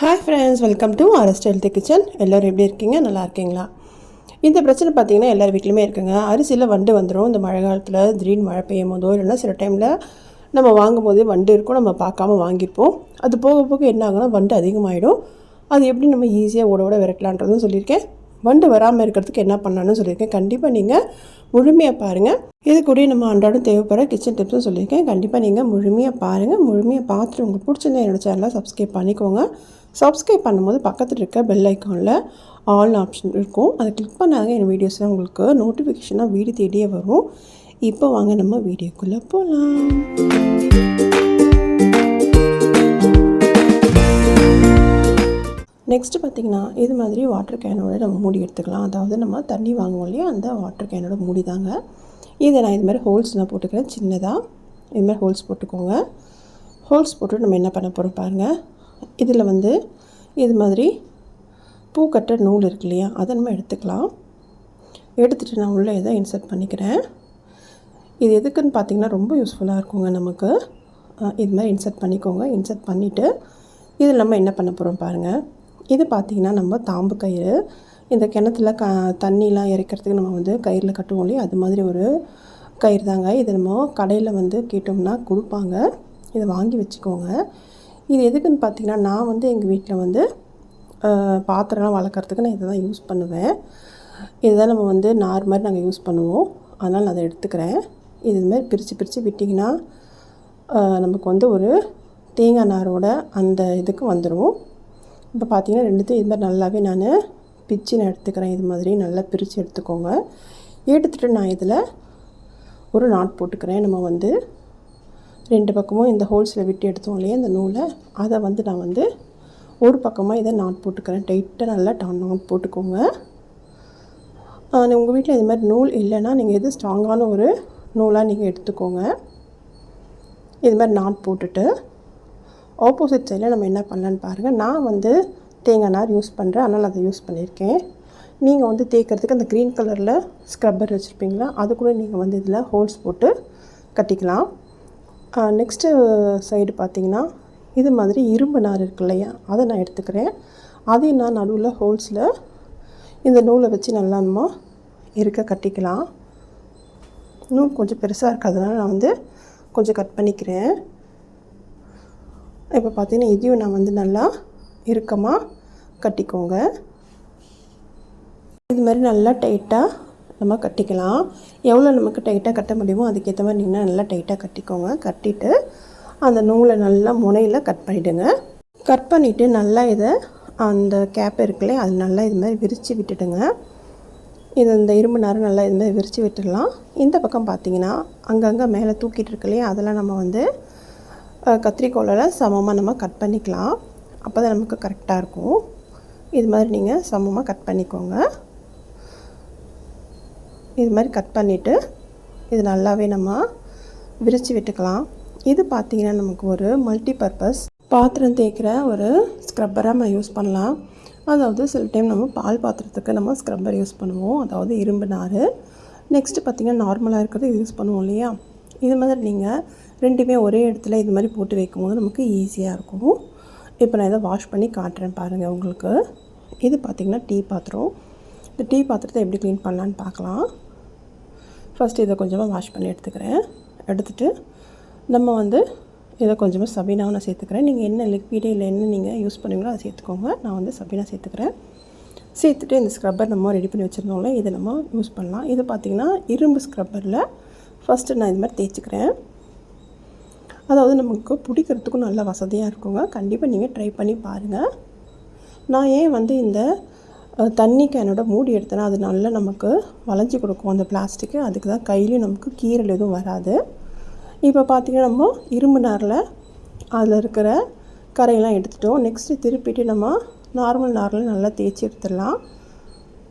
Hi friends welcome to arrest health kitchen எல்லோரும் எப்படி இருக்கீங்க? நல்லா இருக்கீங்களா? இந்த பிரச்சனை பார்த்தீங்கன்னா எல்லார் வீட்லையுமே இருக்குங்க. அரிசியில் வண்டு வந்துடும் இந்த மழை காலத்தில் திடீர்னு மழை பெய்யும் போதோ இல்லைன்னா சில டைமில் நம்ம வாங்கும் போதே வண்டு இருக்கும். நம்ம பார்க்காம வாங்கியிருப்போம். அது போக போக என்ன ஆகுனா வண்டு அதிகமாகிடும் அது எப்படி நம்ம ஈஸியாக ஓட ஓட விரட்டலான்றதும் சொல்லியிருக்கேன். வண்டு வராமல் இருக்கிறதுக்கு என்ன பண்ணணும்னு சொல்லியிருக்கேன். கண்டிப்பாக நீங்கள் முழுமையாக பாருங்கள் இது கூட நம்ம அன்றாடம் தேவைப்படுற கிச்சன் டிப்ஸும் சொல்லியிருக்கேன். கண்டிப்பாக நீங்கள் முழுமையாக பாருங்கள் முழுமையாக பார்த்துட்டு உங்களுக்கு பிடிச்சிருந்தா என்னோடய சேனலை சப்ஸ்கிரைப் பண்ணிக்கோங்க. சப்ஸ்கிரைப் பண்ணும்போது பக்கத்தில் இருக்க பெல் ஐக்கானில் ஆல் ஆப்ஷன் இருக்கும். அதை கிளிக் பண்ணாங்க என் வீடியோஸ்லாம் உங்களுக்கு நோட்டிஃபிகேஷனாக வீடு தேடியே வரும். இப்போ வாங்க நம்ம வீடியோக்குள்ளே போகலாம் நெக்ஸ்ட்டு பார்த்திங்கன்னா இது மாதிரி வாட்டர் கேனோட நம்ம மூடி எடுத்துக்கலாம். அதாவது நம்ம தண்ணி வாங்குவோம் இல்லையா? அந்த வாட்டர் கேனோட மூடி தாங்க. இதை நான் இது மாதிரி ஹோல்ஸ் நான் போட்டுக்கிறேன். சின்னதாக இது மாதிரி ஹோல்ஸ் போட்டுக்கோங்க. ஹோல்ஸ் போட்டு நம்ம என்ன பண்ண போகிறோம் பாருங்கள் இதில் வந்து இது மாதிரி பூ கட்டுற நூல் இருக்கு இல்லையா? அதை நம்ம எடுத்துக்கலாம். எடுத்துகிட்டு நான் உள்ளே இதை இன்சர்ட் பண்ணிக்கிறேன். இது எதுக்குன்னு பார்த்தீங்கன்னா ரொம்ப யூஸ்ஃபுல்லாக இருக்குங்க நமக்கு. இது மாதிரி இன்சர்ட் பண்ணிக்கோங்க. இன்சர்ட் பண்ணிவிட்டு இதில் நம்ம என்ன பண்ண போகிறோம் பாருங்கள் இது பார்த்திங்கன்னா நம்ம தாம்பு கயிறு. இந்த கிணத்துல க தண்ணிலாம் இறைக்கிறதுக்கு நம்ம வந்து கயிறில் கட்டுவோம் இல்லையா? அது மாதிரி ஒரு கயிறு தாங்க இது நம்ம கடையில் வந்து கேட்டோம்னா கொடுப்பாங்க. இதை வாங்கி வச்சுக்கோங்க. இது எதுக்குன்னு பார்த்தீங்கன்னா நான் வந்து எங்கள் வீட்டில் வந்து பாத்திரம்லாம் வளர்க்குறதுக்கு நான் இதை தான் யூஸ் பண்ணுவேன். இதுதான் நம்ம வந்து நார் மாதிரி நாங்கள் யூஸ் பண்ணுவோம். அதனால் நான் அதை எடுத்துக்கிறேன். இது பிரித்து பிரித்து விட்டிங்கன்னா நமக்கு வந்து ஒரு தேங்காய் நாரோட அந்த இதுக்கு வந்துடும் இப்போ பார்த்தீங்கன்னா ரெண்டுத்தையும் இது மாதிரி நல்லாவே நான் பிச்சு நான் எடுத்துக்கிறேன். இது மாதிரி நல்லா பிரித்து எடுத்துக்கோங்க. எடுத்துகிட்டு நான் இதில் ஒரு நாட் போட்டுக்கிறேன். நம்ம வந்து ரெண்டு பக்கமும் இந்த ஹோல்ஸில் விட்டு எடுத்தோம் இல்லையா இந்த நூலை. அதை வந்து நான் வந்து ஒரு பக்கமாக இதை நாட் போட்டுக்கிறேன். டைட்டாக நல்லா டான் நாட் போட்டுக்கோங்க. உங்கள் வீட்டில் இது மாதிரி நூல் இல்லைன்னா நீங்கள் எது ஸ்ட்ராங்கான ஒரு நூலாக நீங்கள் எடுத்துக்கோங்க. இது மாதிரி நாட் போட்டுட்டு ஆப்போசிட் சைடில் நம்ம என்ன பண்ணலான்னு பாருங்கள் நான் வந்து தேங்காய் நார் யூஸ் பண்ணுறேன் அதனால் அதை யூஸ் பண்ணியிருக்கேன். நீங்கள் வந்து தேய்க்கிறதுக்கு அந்த க்ரீன் கலரில் ஸ்க்ரப்பர் வச்சுருப்பீங்களா? அது கூட நீங்கள் வந்து இதில் ஹோல்ஸ் போட்டு கட்டிக்கலாம். நெக்ஸ்ட்டு சைடு பார்த்தீங்கன்னா இது மாதிரி இரும்பு நார் இருக்கு இல்லையா? அதை நான் எடுத்துக்கிறேன். அதையும் நான் நடுவில் ஹோல்ஸில் இந்த நூலை வச்சு நல்லா நம்ம இருக்க கட்டிக்கலாம். நூல் கொஞ்சம் பெருசாக இருக்கிறதுனால நான் வந்து கொஞ்சம் கட் பண்ணிக்கிறேன். இப்போ பார்த்தீங்கன்னா இதையும் நான் வந்து நல்லா இறுக்கமாக கட்டிக்கோங்க. இது மாதிரி நல்லா டைட்டாக நம்ம கட்டிக்கலாம். எவ்வளோ நமக்கு டைட்டாக கட்ட முடியுமோ அதுக்கேற்ற மாதிரி நீங்கள் நல்லா டைட்டாக கட்டிக்கோங்க. கட்டிட்டு அந்த நூலை நல்லா முனையில் கட் பண்ணிவிடுங்க கட் பண்ணிவிட்டு நல்லா இதை அந்த கேப் இருக்குல்லே அது நல்லா இது மாதிரி விரித்து விட்டுடுங்க. இது இந்த இரும்பு நேரம் நல்லா இது மாதிரி விரித்து விட்டுடலாம். இந்த பக்கம் பார்த்தீங்கன்னா அங்கங்கே மேலே தூக்கிட்டு இருக்கு இல்லையா அதெல்லாம் நம்ம வந்து கத்திரிக்கோலால் சமமாக நம்ம கட் பண்ணிக்கலாம். அப்போ தான் நமக்கு கரெக்டாக இருக்கும். இது மாதிரி நீங்கள் சமமாக கட் பண்ணிக்கோங்க. இது மாதிரி கட் பண்ணிவிட்டு இது நல்லாவே நம்ம விரித்து விட்டுக்கலாம். இது பார்த்திங்கன்னா நமக்கு ஒரு மல்டி பர்பஸ் பாத்திரம் தேய்க்கிற ஒரு ஸ்க்ரப்பராக நம்ம யூஸ் பண்ணலாம். அதாவது சில டைம் நம்ம பால் பாத்திரத்துக்கு நம்ம ஸ்க்ரப்பர் யூஸ் பண்ணுவோம். அதாவது இரும்பு நார். நெக்ஸ்ட்டு பார்த்திங்கன்னா நார்மலாக இருக்கிறது யூஸ் பண்ணுவோம் இல்லையா? இது மாதிரி நீங்கள் ரெண்டுமே ஒரே இடத்துல இது மாதிரி போட்டு வைக்கும்போது நமக்கு ஈஸியாக இருக்கும். இப்போ நான் இதை வாஷ் பண்ணி காட்டுறேன் பாருங்கள் உங்களுக்கு. இது பார்த்திங்கன்னா டீ பாத்திரம். இந்த டீ பாத்திரத்தை எப்படி க்ளீன் பண்ணலான்னு பார்க்கலாம். ஃபஸ்ட்டு இதை கொஞ்சமாக வாஷ் பண்ணி எடுத்துக்கிறேன். எடுத்துகிட்டு நம்ம வந்து இதை கொஞ்சமாக சபீனாவை நான் சேர்த்துக்கிறேன். நீங்கள் என்ன லிக்விடு இல்லை என்ன நீங்கள் யூஸ் பண்ணுவீங்களோ அதை சேர்த்துக்கோங்க. நான் வந்து சபீனா சேர்த்துக்கிறேன். சேர்த்துட்டு இந்த ஸ்க்ரப்பர் நம்ம ரெடி பண்ணி வச்சுருந்தோம்ல இதை நம்ம யூஸ் பண்ணலாம். இது பார்த்திங்கன்னா இரும்பு ஸ்க்ரப்பரில் ஃபஸ்ட்டு நான் இது மாதிரி தேய்ச்சிக்கிறேன். அதாவது நமக்கு பிடிக்கிறதுக்கும் நல்ல வசதியாக இருக்குங்க. கண்டிப்பாக நீங்கள் ட்ரை பண்ணி பாருங்கள் நான் ஏன் வந்து இந்த தண்ணி கேனோட மூடி எடுத்தேன்னா அது நல்லா நமக்கு வளைஞ்சி கொடுக்கும். அந்த பிளாஸ்டிக்கு அதுக்கு தான் கையிலையும் நமக்கு கீரல் எதுவும் வராது. இப்போ பார்த்திங்கன்னா நம்ம இரும்பு நாரில் அதில் இருக்கிற கரையெல்லாம் எடுத்துட்டோம். நெக்ஸ்ட்டு திருப்பிட்டு நம்ம நார்மல் நாரில் நல்லா தேய்ச்சி எடுத்துடலாம்.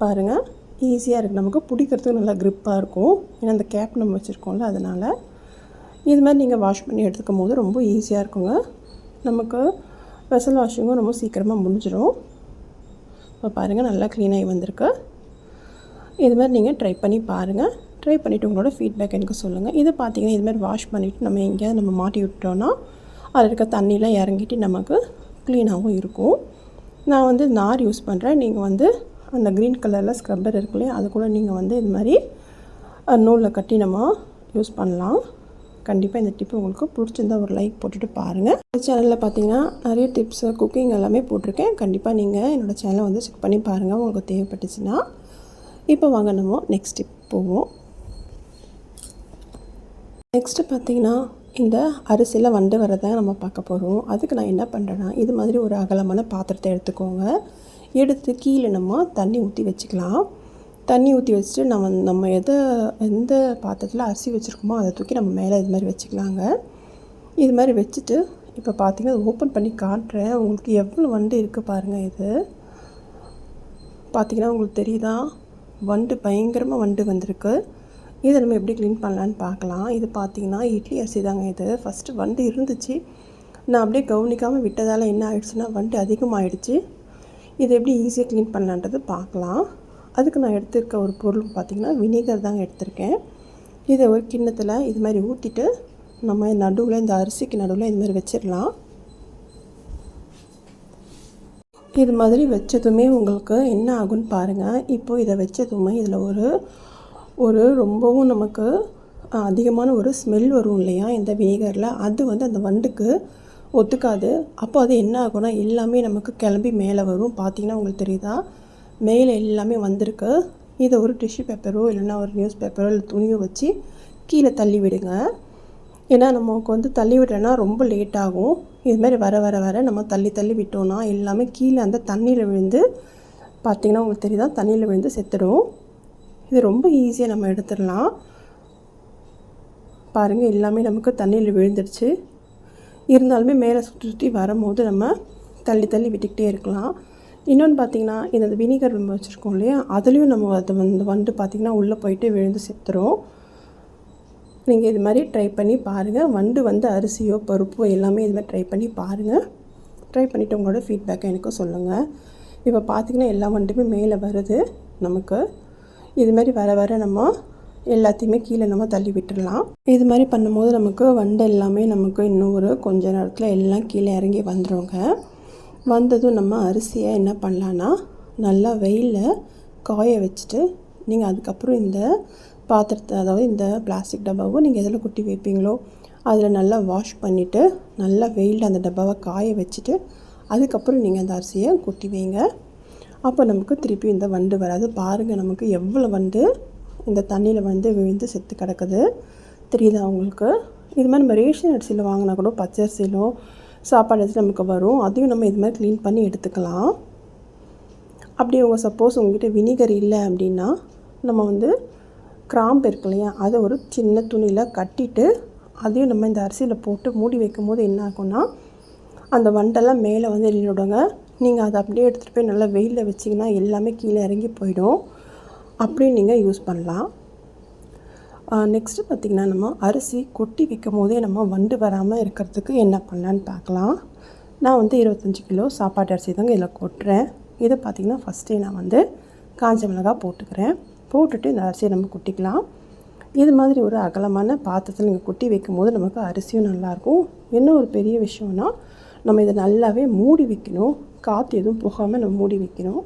பாருங்கள் ஈஸியாக இருக்குது நமக்கு பிடிக்கிறதுக்கு நல்லா க்ரிப்பாக இருக்கும். ஏன்னா அந்த கேப் நம்ம வச்சுருக்கோம்ல அதனால் இது மாதிரி நீங்கள் வாஷ் பண்ணி எடுத்துக்கும் போது ரொம்ப ஈஸியாக இருக்குங்க. நமக்கு வெசல் வாஷிங்கும் ரொம்ப சீக்கிரமாக முடிஞ்சிடும் இப்போ பாருங்கள் நல்லா க்ளீனாகி வந்திருக்கு. இது மாதிரி நீங்கள் ட்ரை பண்ணி பாருங்கள் ட்ரை பண்ணிவிட்டு உங்களோட ஃபீட்பேக் எனக்கு சொல்லுங்கள் இது பார்த்தீங்கன்னா இது மாதிரி வாஷ் பண்ணிவிட்டு நம்ம எங்கேயாவது நம்ம மாட்டி விட்டோன்னா அதில் இருக்க தண்ணியெலாம் இறங்கிட்டு நமக்கு க்ளீனாகவும் இருக்கும். நான் வந்து நார் யூஸ் பண்ணுறேன் நீங்கள் வந்து அந்த க்ரீன் கலரில் ஸ்க்ரப்பர் இருக்கு இல்லையா அது கூட நீங்கள் வந்து இது மாதிரி நூலில் கட்டி நம்ம யூஸ் பண்ணலாம். கண்டிப்பாக இந்த டிப் உங்களுக்கு பிடிச்சிருந்தா ஒரு லைக் போட்டுட்டு பாருங்கள் இந்த சேனலில் பார்த்தீங்கன்னா நிறைய டிப்ஸு குக்கிங் எல்லாமே போட்டிருக்கேன். கண்டிப்பாக நீங்கள் என்னோடய சேனலை வந்து செக் பண்ணி பாருங்கள் உங்களுக்கு தேவைப்பட்டுச்சுன்னா. இப்போ வாங்க நம்ம நெக்ஸ்ட் டிப் போவோம். நெக்ஸ்ட்டு பார்த்தீங்கன்னா இந்த அரிசியில் வண்டு வரதை நம்ம பார்க்க போகிறோம் அதுக்கு நான் என்ன பண்ணுறேன்னா இது மாதிரி ஒரு அகலமான பாத்திரத்தை எடுத்துக்கோங்க. எடுத்து கீழே நம்ம தண்ணி ஊற்றி வச்சுக்கலாம். தண்ணி ஊற்றி வச்சுட்டு நம்ம நம்ம எதை எந்த பாத்திரத்தில் அரிசி வச்சுருக்கோமோ அதை தூக்கி நம்ம மேலே இது மாதிரி வச்சுக்கலாங்க. இது மாதிரி வச்சுட்டு இப்போ பார்த்தீங்கன்னா ஓப்பன் பண்ணி காட்டுறேன். உங்களுக்கு எவ்வளோ வண்டு இருக்குது பாருங்கள் இது. பார்த்தீங்கன்னா உங்களுக்கு தெரியுதா? வண்டு பயங்கரமாக வண்டு வந்திருக்கு. இதை நம்ம எப்படி க்ளீன் பண்ணலான்னு பார்க்கலாம். இது பார்த்தீங்கன்னா இட்லி அரிசி தாங்க இது. ஃபஸ்ட்டு வண்டு இருந்துச்சு. நான் அப்படியே கவனிக்காமல் விட்டதால் என்ன ஆகிடுச்சுன்னா வண்டு அதிகமாகிடுச்சு இது எப்படி ஈஸியாக க்ளீன் பண்ணலான்றது பார்க்கலாம். அதுக்கு நான் எடுத்திருக்க ஒரு பொருள் பார்த்திங்கன்னா வினிகர் தாங்க எடுத்திருக்கேன். இதை ஒரு கிண்ணத்தில் இது மாதிரி ஊற்றிட்டு நம்ம நடுவில் இந்த அரிசிக்கு நடுவில் இது மாதிரி வச்சிடலாம். இது மாதிரி வச்சதுமே உங்களுக்கு என்ன ஆகும்னு பாருங்கள் இப்போது இதை வச்சதுமே இதில் ஒரு ஒரு ரொம்பவும் நமக்கு அதிகமான ஒரு ஸ்மெல் வரும் இல்லையா இந்த வினிகரில். அது வந்து அந்த வண்டுக்கு ஒத்துக்காது. அப்போ அது என்ன ஆகும்னா எல்லாமே நமக்கு கிளம்பி மேலே வரும். பார்த்தீங்கன்னா உங்களுக்கு தெரியுதா? மேலே எல்லாமே வந்திருக்கு. இதை ஒரு டிஷ்யூ பேப்பரோ இல்லைன்னா ஒரு நியூஸ் பேப்பரோ இல்லை துணியோ வச்சு கீழே தள்ளி விடுங்க. ஏன்னா நமக்கு வந்து தள்ளி விடுறேன்னா ரொம்ப லேட் ஆகும். இது வர வர வர நம்ம தள்ளி தள்ளி விட்டோம்னா எல்லாமே கீழே அந்த தண்ணியில் விழுந்து பார்த்திங்கன்னா உங்களுக்கு தெரியுதா? தண்ணியில் விழுந்து செத்துடும். இது ரொம்ப ஈஸியாக நம்ம எடுத்துடலாம். பாருங்கள் எல்லாமே நமக்கு தண்ணியில் விழுந்துடுச்சு. இருந்தாலுமே மேலே சுற்றி சுற்றி வரும்போது நம்ம தள்ளி தள்ளி விட்டுக்கிட்டே இருக்கலாம். இன்னொன்று பார்த்தீங்கன்னா இந்த வினிகர் நம்ம வச்சுருக்கோம் இல்லையா? அதுலேயும் நம்ம அதை வந்து வண்டு பார்த்திங்கன்னா உள்ளே போயிட்டு விழுந்து செத்துரும். நீங்கள் இது மாதிரி ட்ரை பண்ணி பாருங்கள் வண்டு வந்து அரிசியோ பருப்போ எல்லாமே இது மாதிரி ட்ரை பண்ணி பாருங்கள் ட்ரை பண்ணிவிட்டு உங்களோட ஃபீட்பேக்கை எனக்கு சொல்லுங்கள் இப்போ பார்த்திங்கன்னா எல்லா வண்டுமே மேலே வருது நமக்கு. இது மாதிரி வர வர நம்ம எல்லாத்தையுமே கீழே நம்ம தள்ளி விட்டுடலாம் இது மாதிரி பண்ணும்போது நமக்கு வண்டு எல்லாமே நமக்கு இன்னும் ஒரு கொஞ்ச நேரத்தில் எல்லாம் கீழே இறங்கி வந்துடுவோங்க வந்ததும் நம்ம அரிசியை என்ன பண்ணலான்னா நல்லா வெயிலில் காய வச்சுட்டு நீங்கள் அதுக்கப்புறம் இந்த பாத்திரத்தை அதாவது இந்த பிளாஸ்டிக் டப்பாவை நீங்கள் எதில் கொட்டி வைப்பீங்களோ அதில் நல்லா வாஷ் பண்ணிவிட்டு நல்லா வெயிலில் அந்த டப்பாவை காய வச்சுட்டு அதுக்கப்புறம் நீங்கள் அந்த அரிசியை கொட்டி வைங்க. அப்போ நமக்கு திருப்பி இந்த வண்டு வராது. பாருங்கள் நமக்கு எவ்வளோ வந்து இந்த தண்ணியில் வந்து விழுந்து செத்து கிடக்குது. தெரியுதா உங்களுக்கு? இது மாதிரி நம்ம ரேஷன் அரிசியில் வாங்கினா கூட பச்சரிசிலும் சாப்பாடு அரிசி நமக்கு வரும். அதையும் நம்ம இது மாதிரி க்ளீன் பண்ணி எடுத்துக்கலாம். அப்படி உங்கள் சப்போஸ் உங்ககிட்ட வினிகர் இல்லை அப்படின்னா நம்ம வந்து கிராம்பு இருக்கு இல்லையா அதை ஒரு சின்ன துணியில் கட்டிட்டு அதையும் நம்ம இந்த அரிசியில் போட்டு மூடி வைக்கும் போது என்ன ஆகும்னா அந்த வண்டெல்லாம் மேலே வந்து நின்றுடுங்க நீங்கள் அதை அப்படியே எடுத்துகிட்டு போய் நல்லா வெயிலில் வச்சிங்கன்னா எல்லாமே கீழே இறங்கி போயிடும். அப்படியும் நீங்கள் யூஸ் பண்ணலாம். நெக்ஸ்ட்டு பார்த்திங்கன்னா நம்ம அரிசி கொட்டி வைக்கும் போதே நம்ம வண்டு வராமல் இருக்கிறதுக்கு என்ன பண்ணலான்னு பார்க்கலாம். நான் வந்து இருபத்தஞ்சி கிலோ சாப்பாட்டு அரிசி தாங்க இதில் கொட்டுறேன். இதை பார்த்திங்கன்னா ஃபஸ்ட்டே நான் வந்து காஞ்ச மிளகாய் போட்டுக்கிறேன். போட்டுட்டு இந்த அரிசியை நம்ம கொட்டிக்கலாம். இது மாதிரி ஒரு அகலமான பாத்திரத்தில் நீங்கள் கொட்டி வைக்கும் போது நமக்கு அரிசியும் நல்லாயிருக்கும். என்ன ஒரு பெரிய விஷயம்னா நம்ம இதை நல்லாவே மூடி வைக்கணும். காற்று எதுவும் போகாமல் நம்ம மூடி வைக்கணும்.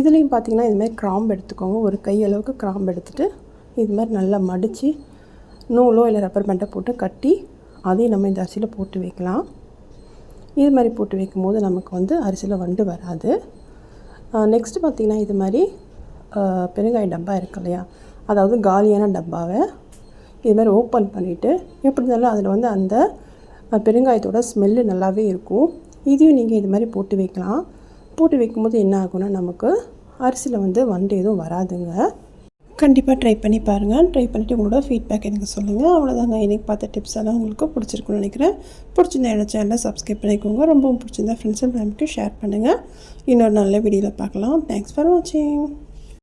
இதுலேயும் பார்த்தீங்கன்னா இதுமாதிரி கிராம்பு எடுத்துக்கோங்க. ஒரு கை அளவுக்கு கிராம்பு எடுத்துகிட்டு இது மாதிரி நல்லா மடித்து நூலோ இல்லை ரப்பர் பேண்டை போட்டு கட்டி அதையும் நம்ம இந்த அரிசியில் போட்டு வைக்கலாம். இது மாதிரி போட்டு வைக்கும்போது நமக்கு வந்து அரிசியில் வண்டு வராது. நெக்ஸ்ட்டு பார்த்திங்கன்னா இது மாதிரி பெருங்காய டப்பா இருக்கு இல்லையா? அதாவது காலியான டப்பாவை இது மாதிரி ஓப்பன் பண்ணிவிட்டு எப்படி இருந்தாலும் அதில் வந்து அந்த பெருங்காயத்தோட ஸ்மெல்லு நல்லாவே இருக்கும். இதையும் நீங்கள் இது மாதிரி போட்டு வைக்கலாம். போட்டு வைக்கும்போது என்ன ஆகும்னா நமக்கு அரிசியில் வந்து வண்டு எதுவும் வராதுங்க. கண்டிப்பாக ட்ரை பண்ணி பாருங்கள் ட்ரை பண்ணிவிட்டு உங்களோட ஃபீட்பேக் எனக்கு சொல்லுங்கள் அவ்வளோதாங்க எனக்கு பார்த்த டிப்ஸ் எல்லாம் உங்களுக்கு பிடிச்சிருக்குன்னு நினைக்கிறேன். பிடிச்சிருந்தா என்னோட சேனலை சப்ஸ்கிரைப் பண்ணிக்கோங்க. ரொம்பவும் பிடிச்சிருந்தா ஃப்ரெண்ட்ஸ் அண்ட் ஃபேமிலிக்கு ஷேர் பண்ணுங்கள் இன்னொரு நல்ல வீடியோவில் பார்க்கலாம். தேங்க்ஸ் ஃபார் வாட்சிங்